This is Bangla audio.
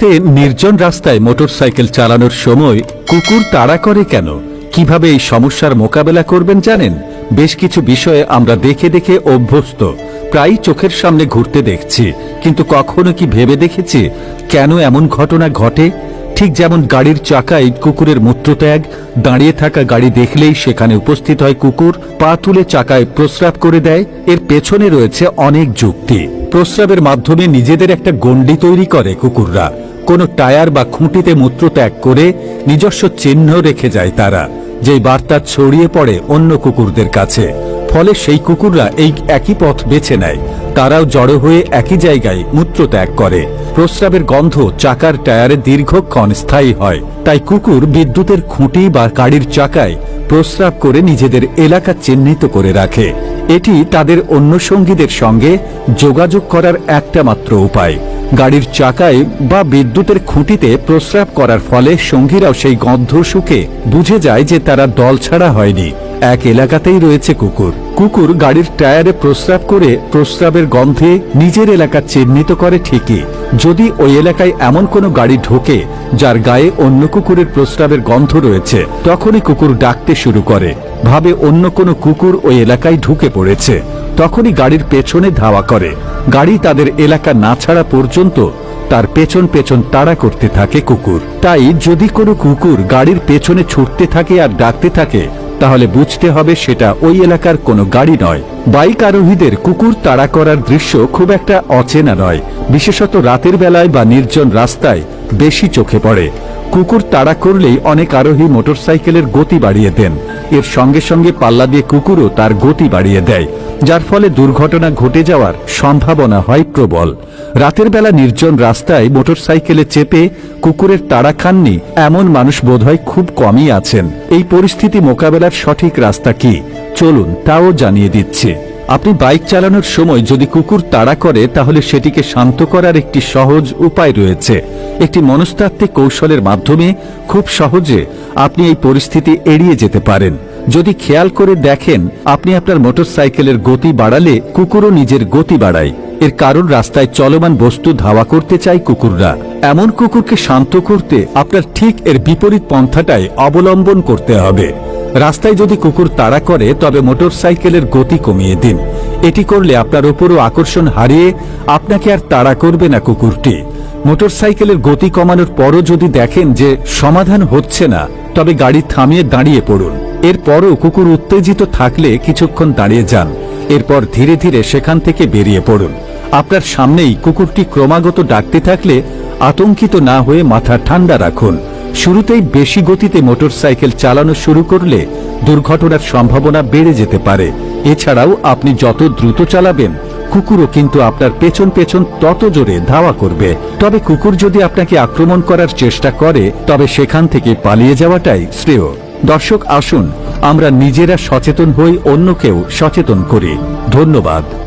তে নির্জন রাস্তায় মোটরসাইকেল চালানোর সময় কুকুর তাড়া করে কেন? কীভাবে এই সমস্যার মোকাবেলা করবেন জানেন? বেশ কিছু বিষয়ে আমরা দেখে দেখে অভ্যস্ত। প্রায় চোখের সামনে ঘুরতে দেখছি, কিন্তু কখনো কি ভেবে দেখেছি কেন এমন ঘটনা ঘটে? ঠিক যেমন গাড়ির চাকায় কুকুরের মূত্রত্যাগ, দাঁড়িয়ে থাকা গাড়ি দেখলেই সেখানে উপস্থিত হয় কুকুর, পা তুলে চাকায় প্রস্রাব করে দেয়। এর পেছনে রয়েছে অনেক যুক্তি। প্রস্রাবের মাধ্যমে নিজেদের একটা গণ্ডি তৈরি করে কুকুররা। কোনো টায়ার বা খুঁটিতে মূত্র ত্যাগ করে নিজস্ব চিহ্ন রেখে যায় তারা, যেই বার্তা ছড়িয়ে পড়ে অন্য কুকুরদের কাছে। ফলে সেই কুকুররা এই একই পথ বেছে নেয়। তারাও জড়ো হয়ে একই জায়গায় মূত্র ত্যাগ করে। প্রস্রাবের গন্ধ চাকার টায়ারে দীর্ঘক্ষণ স্থায়ী হয়। তাই কুকুর বিদ্যুতের খুঁটি বা গাড়ির চাকায় প্রস্রাব করে নিজেদের এলাকা চিহ্নিত করে রাখে। এটি তাদের অন্য সঙ্গীদের সঙ্গে যোগাযোগ করার একটা মাত্র উপায়। গাড়ির চাকায় বা বিদ্যুতের খুঁটিতে প্রস্রাব করার ফলে সঙ্গীরাও সেই গন্ধ শুকে বুঝে যায় যে তারা দল ছাড়া হয়নি। এক এলাকাতেই রয়েছে কুকুর। কুকুর গাড়ির টায়ারে প্রস্রাব করে প্রস্রাবের গন্ধে নিজের এলাকা চিহ্নিত করে ঠিকই। যদি ওই এলাকায় এমন কোনো গাড়ি ঢোকে, যার গায়ে অন্য কুকুরের প্রস্রাবের গন্ধ রয়েছে, তখনই কুকুর ডাকতে শুরু করে। ভাবে অন্য কোনো কুকুর ওই এলাকায় ঢুকে পড়েছে। তখনই গাড়ির পেছনে ধাওয়া করে। গাড়ি তাদের এলাকা না ছাড়া পর্যন্ত তার পেছন পেছন তাড়া করতে থাকে কুকুর। তাই যদি কোনো কুকুর গাড়ির পেছনে ছুটতে থাকে আর ডাকতে থাকে, তাহলে বুঝতে হবে সেটা ওই এলাকার কোনো গাড়ি নয়। বাইক আরোহীদের কুকুর তাড়া করার দৃশ্য খুব একটা অচেনা নয়। বিশেষত রাতের বেলায় বা নির্জন রাস্তায় বেশি চোখে পড়ে। কুকুর তাড়া করলেই অনেক আরোহী মোটরসাইকেলের গতি বাড়িয়ে দেন। এর সঙ্গে সঙ্গে পাল্লা দিয়ে কুকুরও তার গতি বাড়িয়ে দেয়, যার ফলে দুর্ঘটনা ঘটে যাওয়ার সম্ভাবনা হয় প্রবল। রাতের বেলা নির্জন রাস্তায় মোটরসাইকেলে চেপে কুকুরের তাড়া খাননি এমন মানুষ বোধহয় খুব কমই আছেন। এই পরিস্থিতি মোকাবেলার সঠিক রাস্তা কি? চলুন তাও জানিয়ে দিচ্ছে। আপনি বাইক চালানোর সময় যদি কুকুর তাড়া করে, তাহলে সেটিকে শান্ত করার একটি সহজ উপায় রয়েছে। একটি মনস্তাত্ত্বিক কৌশলের মাধ্যমে খুব সহজে আপনি এই পরিস্থিতি এড়িয়ে যেতে পারেন। যদি খেয়াল করে দেখেন, আপনি আপনার মোটরসাইকেলের গতি বাড়ালে কুকুরও নিজের গতি বাড়ায়। এর কারণ রাস্তায় চলমান বস্তু ধাওয়া করতে চায় কুকুররা। এমন কুকুরকে শান্ত করতে আপনার ঠিক এর বিপরীত পন্থাটাই অবলম্বন করতে হবে। রাস্তায় যদি কুকুর তাড়া করে, তবে মোটরসাইকেলের গতি কমিয়ে দিন। এটি করলে আপনার ওপরও আকর্ষণ হারিয়ে আপনাকে আর তাড়া করবে না কুকুরটি। মোটরসাইকেলের গতি কমানোর পরও যদি দেখেন যে সমাধান হচ্ছে না, তবে গাড়ি থামিয়ে দাঁড়িয়ে পড়ুন। এরপরও কুকুর উত্তেজিত থাকলে কিছুক্ষণ দাঁড়িয়ে যান। এরপর ধীরে ধীরে সেখান থেকে বেরিয়ে পড়ুন। আপনার সামনেই কুকুরটি ক্রমাগত ডাকতে থাকলে আতঙ্কিত না হয়ে মাথা ঠান্ডা রাখুন। শুরুতেই বেশি গতিতে মোটরসাইকেল চালানো শুরু করলে দুর্ঘটনার সম্ভাবনা বেড়ে যেতে পারে। এছাড়াও আপনি যত দ্রুত চালাবেন, কুকুরও কিন্তু আপনার পেছন পেছন তত জোরে ধাওয়া করবে। তবে কুকুর যদি আপনাকে আক্রমণ করার চেষ্টা করে, তবে সেখান থেকে পালিয়ে যাওয়াটাই শ্রেয়। দর্শক, আসুন আমরা নিজেরা সচেতন হই, অন্যকেও সচেতন করি। ধন্যবাদ।